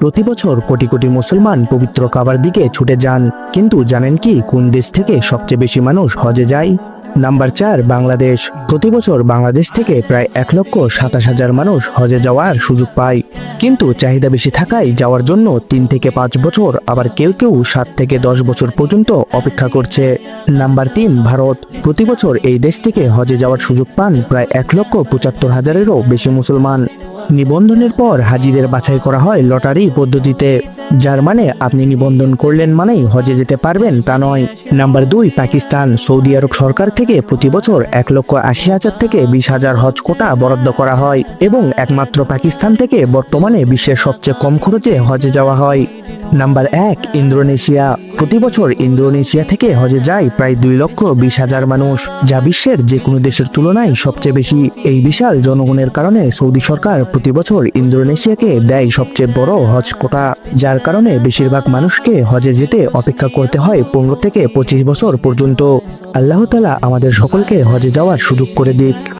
প্রতি বছর কোটি কোটি মুসলমান পবিত্র কাবার দিকে ছুটে যান। কিন্তু জানেন কি কোন দেশ থেকে সবচেয়ে বেশি মানুষ হজে যায়? নাম্বার চার, বাংলাদেশ। প্রতি বছর বাংলাদেশ থেকে প্রায় এক লক্ষ সাতাশ হাজার মানুষ হজে যাওয়ার সুযোগ পায়। কিন্তু চাহিদা বেশি থাকায় যাওয়ার জন্য তিন থেকে পাঁচ বছর, আবার কেউ কেউ সাত থেকে দশ বছর পর্যন্ত অপেক্ষা করছে। নাম্বার তিন, ভারত। প্রতি বছর এই দেশ থেকে হজে যাওয়ার সুযোগ পান প্রায় এক লক্ষ পঁচাত্তর হাজারেরও বেশি মুসলমান। নিবন্ধনের পর হাজিদের বাছাই করা হয় লটারি পদ্ধতিতে। যার মানে আপনি নিবন্ধন করলেন মানেই হজে যেতে পারবেন তা নয়। নাম্বার দুই, পাকিস্তান, সৌদি আরব সরকার থেকে প্রতি বছর এক লক্ষ আশি হাজার থেকে বিশ হাজার হজ কোটা বরাদ্দ করা হয় এবং একমাত্র পাকিস্তান থেকে বর্তমানে বিশ্বের সবচেয়ে কম খরচে হজে যাওয়া হয়। নাম্বার এক, ইন্দোনেশিয়া। প্রতি বছর ইন্দোনেশিয়া থেকে হজে যায় প্রায় দুই লক্ষ বিশ হাজার মানুষ, যা বিশ্বের যে কোনো দেশের তুলনায় সবচেয়ে বেশি। এই বিশাল জনগণের কারণে সৌদি সরকার প্রতি বছর ইন্দোনেশিয়াকে দেয় সবচেয়ে বড় হজ কোটা, যার কারণে বেশিরভাগ মানুষকে হজে যেতে অপেক্ষা করতে হয় পনেরো থেকে পঁচিশ বছর পর্যন্ত। আল্লাহতালা আমাদের সকলকে হজে যাওয়ার সুযোগ করে দিক।